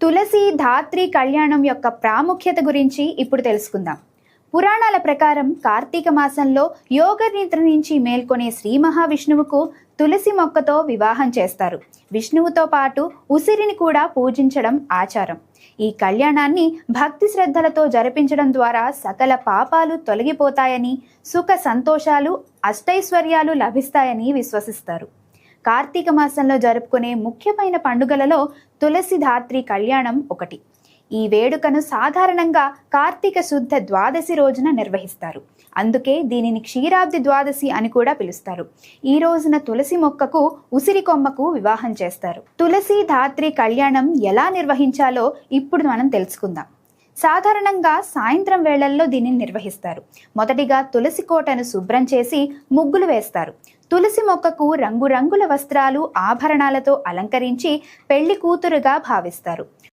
తులసి ధాత్రి కళ్యాణం యొక్క ప్రాముఖ్యత గురించి ఇప్పుడు తెలుసుకుందాం. పురాణాల ప్రకారం కార్తీక మాసంలో యోగ నిద్ర నుంచి మేల్కొనే శ్రీ మహావిష్ణువుకు తులసి మొక్కతో వివాహం చేస్తారు. విష్ణువుతో పాటు ఉసిరిని కూడా పూజించడం ఆచారం. ఈ కళ్యాణాన్ని భక్తి శ్రద్ధలతో జరిపించడం ద్వారా సకల పాపాలు తొలగిపోతాయని సుఖ సంతోషాలు అష్టైశ్వర్యాలు లభిస్తాయని విశ్వసిస్తారు. కార్తీక మాసంలో జరుపుకునే ముఖ్యమైన పండుగలలో తులసి ధాత్రి కళ్యాణం ఒకటి. ఈ వేడుకను సాధారణంగా కార్తీక శుద్ధ ద్వాదశి రోజున నిర్వహిస్తారు. అందుకే దీనిని క్షీరాబ్ది ద్వాదశి అని కూడా పిలుస్తారు. ఈ రోజున తులసి మొక్కకు ఉసిరి కొమ్మకు వివాహం చేస్తారు. తులసి ధాత్రి కళ్యాణం ఎలా నిర్వహించాలో ఇప్పుడు మనం తెలుసుకుందాం. సాధారణంగా సాయంత్రం వేళల్లో దీనిని నిర్వహిస్తారు. మొదటిగా తులసి కోటను శుభ్రం చేసి ముగ్గులు వేస్తారు. తులసి మొక్కకు రంగురంగుల వస్త్రాలు ఆభరణాలతో అలంకరించి పెళ్ళి కూతురుగా భావిస్తారు.